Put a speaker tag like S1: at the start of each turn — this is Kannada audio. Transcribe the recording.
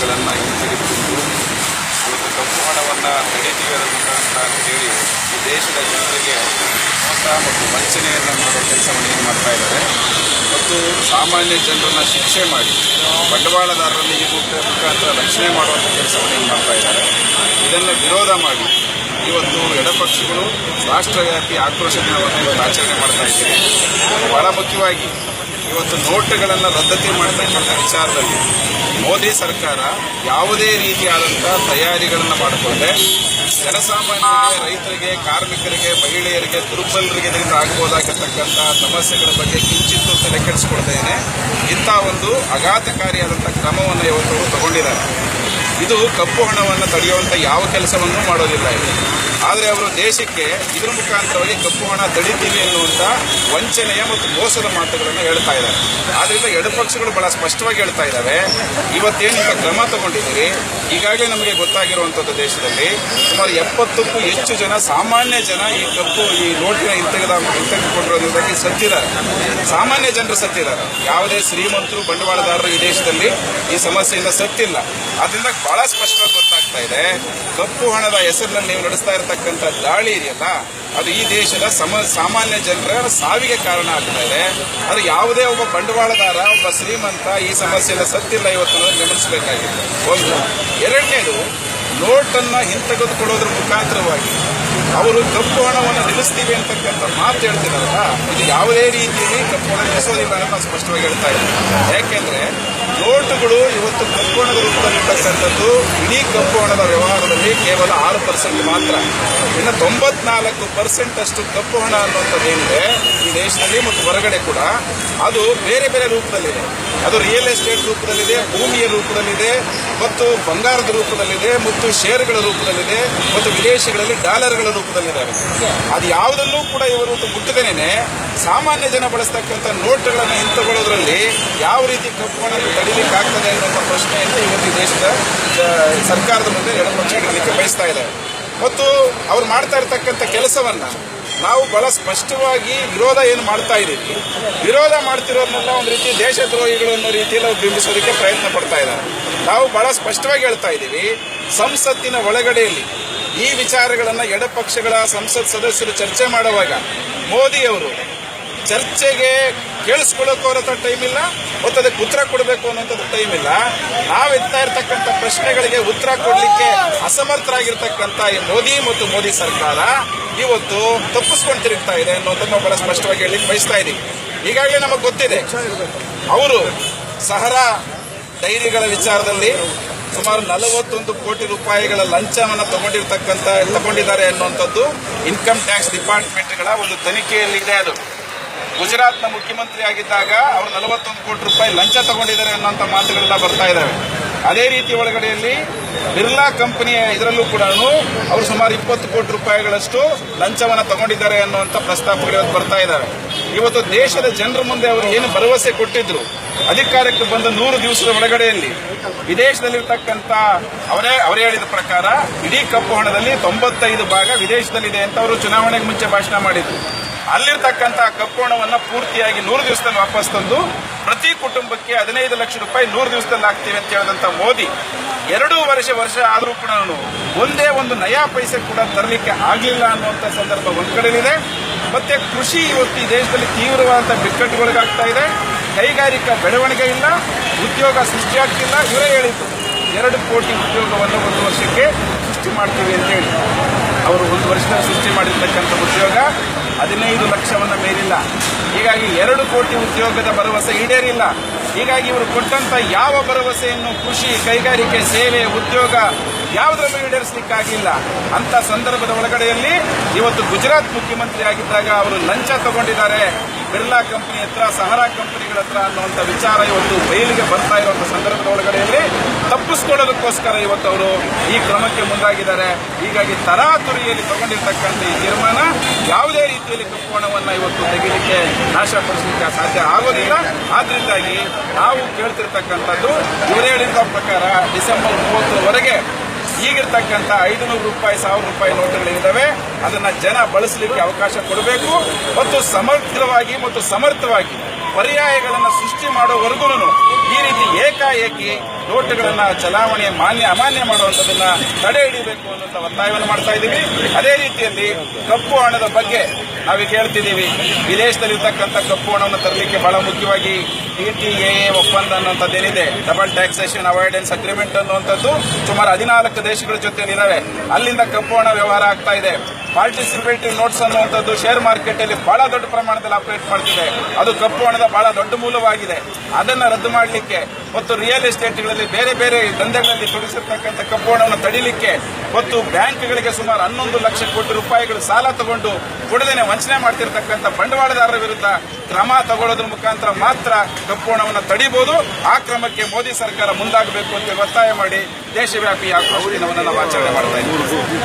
S1: ನೋಟುಗಳನ್ನು ಹಿಂತೆಗೆದುಕೊಂಡು ಇವತ್ತು ಕಪ್ಪು ಹಣವನ್ನು ಅನ್ನೋ ಮುಖಾಂತರ ಅಂತೇಳಿ ಈ ದೇಶದ ಜನರಿಗೆ ಮೋಸ ಮತ್ತು ವಂಚನೆಯನ್ನು ಮಾಡುವ ಕೆಲಸವನ್ನು ಏನು ಮಾಡ್ತಾ ಇದ್ದಾರೆ. ಮತ್ತು ಸಾಮಾನ್ಯ ಜನರನ್ನು ಶಿಕ್ಷೆ ಮಾಡಿ ಬಂಡವಾಳದಾರರನ್ನು ಈ ಮುಖ- ಮುಖಾಂತರ ರಕ್ಷಣೆ ಮಾಡುವಂಥ ಕೆಲಸವನ್ನು ಏನು ಮಾಡ್ತಾ ಇದ್ದಾರೆ. ಇದನ್ನು ವಿರೋಧ ಮಾಡಿ ಇವತ್ತು ಎಡಪಕ್ಷಗಳು ರಾಷ್ಟ್ರವ್ಯಾಪಿ ಆಕ್ರೋಶ ದಿನವನ್ನು ಇವತ್ತು ಆಚರಣೆ ಮಾಡ್ತಾ ಇದ್ದೀವಿ ಬಹಳ ಮುಖ್ಯವಾಗಿ ಇವತ್ತು ನೋಟುಗಳನ್ನು ರದ್ದತಿ ಮಾಡತಕ್ಕಂಥ ವಿಚಾರದಲ್ಲಿ ಮೋದಿ ಸರ್ಕಾರ ಯಾವುದೇ ರೀತಿಯಾದಂಥ ತಯಾರಿಗಳನ್ನು ಮಾಡಿಕೊಂಡೆ ಜನಸಾಮಾನ್ಯರಿಗೆ, ರೈತರಿಗೆ, ಕಾರ್ಮಿಕರಿಗೆ, ಮಹಿಳೆಯರಿಗೆ, ದುರ್ಬಲರಿಗೆ ಇದರಿಂದ ಆಗ್ಬೋದಾಗಿರ್ತಕ್ಕಂಥ ಸಮಸ್ಯೆಗಳ ಬಗ್ಗೆ ಕಿಂಚಿತ್ತು ತಲೆ ಕೆಡಿಸ್ಕೊಳ್ತೇನೆ ಇಂಥ ಒಂದು ಆಘಾತಕಾರಿಯಾದಂಥ ಕ್ರಮವನ್ನು ಇವತ್ತು ತಗೊಂಡಿದ್ದಾರೆ. ಇದು ಕಪ್ಪು ಹಣವನ್ನು ತಡೆಯುವಂಥ ಯಾವ ಕೆಲಸವನ್ನು ಮಾಡೋದಿಲ್ಲ ಇದು ಆದರೆ ಅವರು ದೇಶಕ್ಕೆ ಇದರ ಮುಖಾಂತರವಾಗಿ ಕಪ್ಪು ಹಣ ತಡಿತೀವಿ ಎನ್ನುವಂಥ ವಂಚನೆಯ ಮತ್ತು ಮೋಸದ ಮಾತುಗಳನ್ನು ಹೇಳ್ತಾ ಇದ್ದಾರೆ. ಎರಡು ಎಡಪಕ್ಷಗಳು ಬಹಳ ಸ್ಪಷ್ಟವಾಗಿ ಹೇಳ್ತಾ ಇದ್ದಾವೆ. ಇವತ್ತೇನಿಂತ ಕ್ರಮ ತಗೊಂಡಿದ್ದೀರಿ? ಈಗಾಗಲೇ ನಮಗೆ ಗೊತ್ತಾಗಿರುವಂಥದ್ದು ದೇಶದಲ್ಲಿ ಸುಮಾರು ಎಪ್ಪತ್ತಕ್ಕೂ ಹೆಚ್ಚು ಜನ, ಸಾಮಾನ್ಯ ಜನ ಈ ಕಪ್ಪು, ಈ ನೋಟಿನ ಹಿಂತೆಗೆದ ಹಿಂತೆಗೆದುಕೊಂಡಿರೋದ್ರಿಂದಾಗಿ ಸತ್ತಿದ್ದಾರೆ. ಸಾಮಾನ್ಯ ಜನರು ಸತ್ತಿದ್ದಾರೆ. ಯಾವುದೇ ಶ್ರೀಮಂತರು, ಬಂಡವಾಳದಾರರು ಈ ದೇಶದಲ್ಲಿ ಈ ಸಮಸ್ಯೆಯಿಂದ ಸತ್ತಿಲ್ಲ. ಅದರಿಂದ ಬಹಳ ಸ್ಪಷ್ಟವಾಗಿ ಗೊತ್ತಾಗ್ತಾ ಇದೆ. ಕಪ್ಪು ಹಣದ ಹೆಸರಿನಲ್ಲಿ ನೀವು ನಡೆಸ್ತಾ ಇರತಕ್ಕಂಥ ದಾಳಿ ಇದೆಯಲ್ಲ, ಅದು ಈ ದೇಶದ ಸಮ, ಸಾಮಾನ್ಯ ಜನರ ಸಾವಿಗೆ ಕಾರಣ ಆಗ್ತಾ ಇದೆ ಅದು ಯಾವುದೇ ಒಬ್ಬ ಬಂಡವಾಳದಾರ, ಒಬ್ಬ ಶ್ರೀಮಂತ ಈ ಸಮಸ್ಯೆಯನ್ನು ಸತ್ತಿಲ್ಲ ಇವತ್ತು ಗಮನಿಸಬೇಕಾಗಿದೆ ಒಂದು. ಎರಡನೇದು, ನೋಟನ್ನು ಹಿಂತೆಗೆದುಕೊಳ್ಳೋದ್ರ ಮುಖಾಂತರವಾಗಿ ಅವರು ಕಪ್ಪು ಹಣವನ್ನು ನಿಲ್ಲಿಸ್ತೀವಿ ಅಂತಕ್ಕಂಥ ಮಾತು ಹೇಳ್ತಿದಾರಲ್ಲ, ಇದು ಯಾವುದೇ ರೀತಿಯಲ್ಲಿ ಕಪ್ಪು ಹಣ ನಿಲ್ಲಿಸೋದಿಲ್ಲ ಸ್ಪಷ್ಟವಾಗಿ ಹೇಳ್ತಾ ಇದ್ದೀವಿ ಯಾಕೆಂದ್ರೆ ನೋಟುಗಳು ಇವತ್ತು ಕಪ್ಪು ಹಣದ ರೂಪದಲ್ಲಿರ್ತಕ್ಕಂಥದ್ದು ಇಡೀ ಹಣದ ವ್ಯವಹಾರದಲ್ಲಿ ಕೇವಲ ಆರು ಪರ್ಸೆಂಟ್ ಮಾತ್ರ. ಇನ್ನು ತೊಂಬತ್ನಾಲ್ಕು ಪರ್ಸೆಂಟ್ ಅಷ್ಟು ಕಪ್ಪು ಹಣ ಅನ್ನುವಂಥದ್ದೇನಿದೆ ಈ ದೇಶದಲ್ಲಿ ಮತ್ತು ಹೊರಗಡೆ ಕೂಡ. ಅದು ಬೇರೆ ಬೇರೆ ರೂಪದಲ್ಲಿದೆ. ಅದು ರಿಯಲ್ ಎಸ್ಟೇಟ್ ರೂಪದಲ್ಲಿದೆ, ಭೂಮಿಯ ರೂಪದಲ್ಲಿದೆ, ಮತ್ತು ಬಂಗಾರದ ರೂಪದಲ್ಲಿದೆ, ಮತ್ತು ಶೇರ್ಗಳ ರೂಪದಲ್ಲಿದೆ, ಮತ್ತು ವಿದೇಶಗಳಲ್ಲಿ ಡಾಲರ್ಗಳ ರೂಪದಲ್ಲಿದೆ ಅದು ಯಾವುದಲ್ಲೂ ಕೂಡ ಇವರು ಮುಟ್ಟದೇನೆ ಸಾಮಾನ್ಯ ಜನ ಬಳಸ್ತಕ್ಕಂಥ ನೋಟುಗಳನ್ನು ಹಿಂತಗೊಳ್ಳೋದ್ರಲ್ಲಿ ಯಾವ ರೀತಿ ಕಪ್ಪು ಹಣವನ್ನು ತಡಿಲಿಕ್ಕೆ ಆಗ್ತದೆ ಅನ್ನೋ ಪ್ರಶ್ನೆಯನ್ನು ಇವತ್ತು ದೇಶದ ಸರ್ಕಾರದ ಮುಂದೆ ಎಡಪಕ್ಷ ಇಡಲಿಕ್ಕೆ ಬಯಸ್ತಾ ಇದ್ದಾರೆ ಮತ್ತು ಅವ್ರು ಮಾಡ್ತಾ ಇರ್ತಕ್ಕಂಥ ಕೆಲಸವನ್ನು ನಾವು ಬಹಳ ಸ್ಪಷ್ಟವಾಗಿ ವಿರೋಧ ಏನು ಮಾಡ್ತಾ ಇದ್ದೀವಿ. ವಿರೋಧ ಮಾಡ್ತಿರೋದನ್ನೆಲ್ಲ ಒಂದು ರೀತಿ ದೇಶದ್ರೋಹಿಗಳು ಅನ್ನೋ ರೀತಿಯಲ್ಲಿ ಬಿಂಬಿಸೋದಕ್ಕೆ ಪ್ರಯತ್ನ ಪಡ್ತಾ ಇದ್ದಾರೆ. ನಾವು ಬಹಳ ಸ್ಪಷ್ಟವಾಗಿ ಹೇಳ್ತಾ ಇದ್ದೀವಿ, ಸಂಸತ್ತಿನ ಒಳಗಡೆಯಲ್ಲಿ ಈ ವಿಚಾರಗಳನ್ನು ಎಡಪಕ್ಷಗಳ ಸಂಸತ್ ಸದಸ್ಯರು ಚರ್ಚೆ ಮಾಡುವಾಗ ಮೋದಿಯವರು ಚರ್ಚೆಗೆ ಕೇಳಿಸ್ಕೊಳ್ಳೋಕೆ ಟೈಮ್ ಇಲ್ಲ, ಮತ್ತು ಅದಕ್ಕೆ ಉತ್ತರ ಕೊಡಬೇಕು ಅನ್ನೋಂಥದ್ದು ಟೈಮ್ ಇಲ್ಲ. ನಾವು ಎತ್ತಾ ಇರ್ತಕ್ಕಂಥ ಪ್ರಶ್ನೆಗಳಿಗೆ ಉತ್ತರ ಕೊಡಲಿಕ್ಕೆ ಅಸಮರ್ಥರಾಗಿರ್ತಕ್ಕಂಥ ಈ ಮೋದಿ ಮತ್ತು ಮೋದಿ ಸರ್ಕಾರ ಇವತ್ತು ತಪ್ಪಿಸ್ಕೊಂಡು ತಿರುಗ್ತಾ ಇದೆ ಅನ್ನೋದನ್ನು ಬಹಳ ಸ್ಪಷ್ಟವಾಗಿ ಹೇಳಿ ಬಯಸ್ತಾ ಇದ್ದೀವಿ ಈಗಾಗಲೇ ನಮಗೆ ಗೊತ್ತಿದೆ, ಅವರು ಸಹರಾ ಡೈರಿಗಳ ವಿಚಾರದಲ್ಲಿ ಸುಮಾರು ನಲವತ್ತೊಂದು ಕೋಟಿ ರೂಪಾಯಿಗಳ ಲಂಚವನ್ನು ತಗೊಂಡಿರ್ತಕ್ಕಂಥ, ತಗೊಂಡಿದ್ದಾರೆ ಅನ್ನುವಂಥದ್ದು ಇನ್ಕಮ್ ಟ್ಯಾಕ್ಸ್ ಡಿಪಾರ್ಟ್ಮೆಂಟ್ಗಳ ಒಂದು ತನಿಖೆಯಲ್ಲಿದೆ ಅದು. ಗುಜರಾತ್ನ ಮುಖ್ಯಮಂತ್ರಿ ಆಗಿದ್ದಾಗ ಅವರು ನಲವತ್ತೊಂದು ಕೋಟಿ ರೂಪಾಯಿ ಲಂಚ ತಗೊಂಡಿದ್ದಾರೆ ಅನ್ನೋಂಥ ಮಾತುಗಳೆಲ್ಲ ಬರ್ತಾ ಇದ್ದಾವೆ ಅದೇ ರೀತಿ ಒಳಗಡೆಯಲ್ಲಿ ಬಿರ್ಲಾ ಕಂಪನಿಯ ಇದರಲ್ಲೂ ಕೂಡ ಅವರು ಸುಮಾರು ಇಪ್ಪತ್ತು ಕೋಟಿ ರೂಪಾಯಿಗಳಷ್ಟು ಲಂಚವನ್ನು ತಗೊಂಡಿದ್ದಾರೆ ಅನ್ನುವಂಥ ಪ್ರಸ್ತಾಪಗಳು ಇವತ್ತು ಬರ್ತಾ ಇದ್ದಾವೆ ಇವತ್ತು ದೇಶದ ಜನರ ಮುಂದೆ ಅವರು ಏನು ಭರವಸೆ ಕೊಟ್ಟಿದ್ರು, ಅಧಿಕಾರಕ್ಕೆ ಬಂದ ನೂರು ದಿವಸದ ಒಳಗಡೆಯಲ್ಲಿ ವಿದೇಶದಲ್ಲಿರ್ತಕ್ಕಂಥ ಅವರೇ ಅವರೇ ಹೇಳಿದ ಪ್ರಕಾರ ಇಡೀ ಕಪ್ಪು ಹಣದಲ್ಲಿ ತೊಂಬತ್ತೈದು ಭಾಗ ವಿದೇಶದಲ್ಲಿದೆ ಅಂತ ಅವರು ಚುನಾವಣೆಗೆ ಮುಂಚೆ ಭಾಷಣ ಮಾಡಿದ್ರು. ಅಲ್ಲಿರ್ತಕ್ಕಂಥ ಕಪ್ಪು ಹಣವನ್ನ ಪೂರ್ತಿಯಾಗಿ ನೂರು ದಿವಸದಲ್ಲಿ ವಾಪಸ್ ತಂದು ಪ್ರತಿ ಕುಟುಂಬಕ್ಕೆ ಹದಿನೈದು ಲಕ್ಷ ರೂಪಾಯಿ ನೂರು ದಿವಸದಲ್ಲಿ ಹಾಕ್ತೀವಿ ಅಂತ ಹೇಳಿದಂತ ಮೋದಿ, ಎರಡು ವರ್ಷ ವರ್ಷ ಆದರೂ ಕೂಡ ಒಂದೇ ಒಂದು ನಯಾ ಪೈಸೆ ಕೂಡ ತರಲಿಕ್ಕೆ ಆಗಲಿಲ್ಲ ಅನ್ನುವಂಥ ಸಂದರ್ಭ ಒಂದು ಕಡೆಯಲ್ಲಿದೆ ಮತ್ತೆ ಕೃಷಿ ಇವತ್ತು ಈ ದೇಶದಲ್ಲಿ ತೀವ್ರವಾದಂಥ ಬಿಕ್ಕಟ್ಟುಗಳಿಗಾಗ್ತಾ ಇದೆ. ಕೈಗಾರಿಕಾ ಬೆಳವಣಿಗೆ ಇಲ್ಲ, ಉದ್ಯೋಗ ಸೃಷ್ಟಿಯಾಗ್ತಿಲ್ಲ ಇವರೇ ಹೇಳಿದ್ದು, ಎರಡು ಕೋಟಿ ಉದ್ಯೋಗವನ್ನು ಒಂದು ವರ್ಷಕ್ಕೆ ಸೃಷ್ಟಿ ಮಾಡ್ತೀವಿ ಅಂತ ಹೇಳಿ ಅವರು ಒಂದು ವರ್ಷದಲ್ಲಿ ಸೃಷ್ಟಿ ಮಾಡಿರ್ತಕ್ಕಂಥ ಉದ್ಯೋಗ ಹದಿನೈದು ಲಕ್ಷವನ್ನು ಮೀರಿಲ್ಲ ಹೀಗಾಗಿ ಎರಡು ಕೋಟಿ ಉದ್ಯೋಗದ ಭರವಸೆ ಈಡೇರಿಲ್ಲ. ಹೀಗಾಗಿ ಇವರು ಕೊಟ್ಟಂತ ಯಾವ ಭರವಸೆಯನ್ನು ಕೃಷಿ ಕೈಗಾರಿಕೆ ಸೇವೆ ಉದ್ಯೋಗ ಯಾವುದರಲ್ಲೂ ಈಡೇರಿಸಲಿಕ್ಕಾಗಿಲ್ಲ. ಅಂತ ಸಂದರ್ಭದ ಒಳಗಡೆಯಲ್ಲಿ ಇವತ್ತು ಗುಜರಾತ್ ಮುಖ್ಯಮಂತ್ರಿ ಆಗಿದ್ದಾಗ ಅವರು ಲಂಚ ತಗೊಂಡಿದ್ದಾರೆ. ಬಿರ್ಲಾ ಕಂಪನಿ ಹತ್ರ, ಸಹರಾ ಕಂಪನಿಗಳ ಹತ್ರ ಅನ್ನುವಂಥ ವಿಚಾರ ಇವತ್ತು ಬಯಲಿಗೆ ಬರ್ತಾ ಇರುವಂತ ಸಂದರ್ಭದ ಒಳಗಡೆಯಲ್ಲಿ ತಪ್ಪಿಸ್ಕೊಳ್ಳೋದಕ್ಕೋಸ್ಕರ ಇವತ್ತು ಅವರು ಈ ಕ್ರಮಕ್ಕೆ ಮುಂದಾಗಿದ್ದಾರೆ. ಹೀಗಾಗಿ ತರಾತುರಿಯಲ್ಲಿ ತಗೊಂಡಿರ್ತಕ್ಕಂಥ ಈ ತೀರ್ಮಾನ ಯಾವುದೇ ರೀತಿಯಲ್ಲಿ ಕಪ್ಪು ಹಣವನ್ನ ಇವತ್ತು ತೆಗಿಲಿಕ್ಕೆ ನಾಶಪಡಿಸಲಿಕ್ಕೆ ಸಾಧ್ಯ ಆಗೋದಿಲ್ಲ. ಆದ್ರಿಂದಾಗಿ ನಾವು ಕೇಳ್ತಿರ್ತಕ್ಕಂಥದ್ದು ಇವರೇ ಪ್ರಕಾರ ಡಿಸೆಂಬರ್ ಮೂವತ್ತರವರೆಗೆ ಈಗಿರ್ತಕ್ಕಂಥ ಐದುನೂರು ರೂಪಾಯಿ, ಸಾವಿರ ರೂಪಾಯಿ ನೋಟುಗಳಿದ್ದಾವೆ ಅದನ್ನ ಜನ ಬಳಸಲಿಕ್ಕೆ ಅವಕಾಶ ಕೊಡಬೇಕು. ಮತ್ತು ಸಮಗ್ರವಾಗಿ ಮತ್ತು ಸಮರ್ಥವಾಗಿ ಪರ್ಯಾಯಗಳನ್ನು ಸೃಷ್ಟಿ ಮಾಡೋವರೆಗೂ ಈ ರೀತಿ ಏಕಾಏಕಿ ನೋಟುಗಳನ್ನು ಚಲಾವಣೆ ಮಾನ್ಯ ಅಮಾನ್ಯ ಮಾಡುವಂಥದ್ದನ್ನು ತಡೆ ಹಿಡಿಯಬೇಕು ಅನ್ನುವಂಥ ಒತ್ತಾಯವನ್ನು ಮಾಡ್ತಾ ಇದ್ದೀವಿ. ಅದೇ ರೀತಿಯಲ್ಲಿ ಕಪ್ಪು ಹಣದ ಬಗ್ಗೆ ನಾವೀಗ ಹೇಳ್ತಿದ್ದೀವಿ. ವಿದೇಶದಲ್ಲಿರ್ತಕ್ಕಂಥ ಕಪ್ಪು ಹಣವನ್ನು ತರಲಿಕ್ಕೆ ಬಹಳ ಮುಖ್ಯವಾಗಿ ಇ ಟಿ ಎ ಒಪ್ಪಂದ ಅನ್ನುವಂಥದ್ದೇನಿದೆ. ಡಬಲ್ ಟ್ಯಾಕ್ಸೇಷನ್ ಅವಾಯ್ಡೆನ್ಸ್ ಅಗ್ರಿಮೆಂಟ್ ಅನ್ನುವಂಥದ್ದು ಸುಮಾರು ಹದಿನಾಲ್ಕು ದೇಶಗಳ ಜೊತೆ ಇದ್ದಾವೆ ಅಲ್ಲಿಂದ ಕಪ್ಪು ಹಣ ವ್ಯವಹಾರ ಆಗ್ತಾ ಇದೆ. ಪಾರ್ಟಿಸಿಪೇಟಿವ್ ನೋಟ್ಸ್ ಅನ್ನುವಂಥದ್ದು ಶೇರ್ ಮಾರ್ಕೆಟ್ ಅಲ್ಲಿ ಬಹಳ ದೊಡ್ಡ ಪ್ರಮಾಣದಲ್ಲಿ ಆಪರೇಟ್ ಮಾಡ್ತಿದೆ. ಅದು ಕಪ್ಪು ಹಣದ ಬಹಳ ದೊಡ್ಡ ಮೂಲವಾಗಿದೆ. ಅದನ್ನು ರದ್ದು ಮಾಡಲಿಕ್ಕೆ ಮತ್ತು ರಿಯಲ್ ಎಸ್ಟೇಟ್ಗಳಲ್ಲಿ ಬೇರೆ ಬೇರೆ ದಂಧೆಗಳಲ್ಲಿ ತೊಡಗಿಸಿರ್ತಕ್ಕಂಥ ಕಪ್ಪು ಹಣವನ್ನು ತಡಿಲಿಕ್ಕೆ ಮತ್ತು ಬ್ಯಾಂಕ್ಗಳಿಗೆ ಸುಮಾರು ಹನ್ನೊಂದು ಲಕ್ಷ ಕೋಟಿ ರೂಪಾಯಿಗಳು ಸಾಲ ತಗೊಂಡು ಕೂಡಲೇ ವಂಚನೆ ಮಾಡ್ತಿರ್ತಕ್ಕಂಥ ಬಂಡವಾಳದಾರರ ವಿರುದ್ಧ ಕ್ರಮ ತಗೊಳ್ಳೋದ್ರ ಮುಖಾಂತರ ಮಾತ್ರ ಕಪ್ಪು ಹಣವನ್ನು ತಡಿಬಹುದು ಆ ಕ್ರಮಕ್ಕೆ ಮೋದಿ ಸರ್ಕಾರ ಮುಂದಾಗಬೇಕು ಅಂತ ಒತ್ತಾಯ ಮಾಡಿ ದೇಶವ್ಯಾಪಿ ಆಗುವ ದಿನವನ್ನು ನಾವು ಆಚರಣೆ ಮಾಡ್ತಾ ಇದ್ದೀವಿ.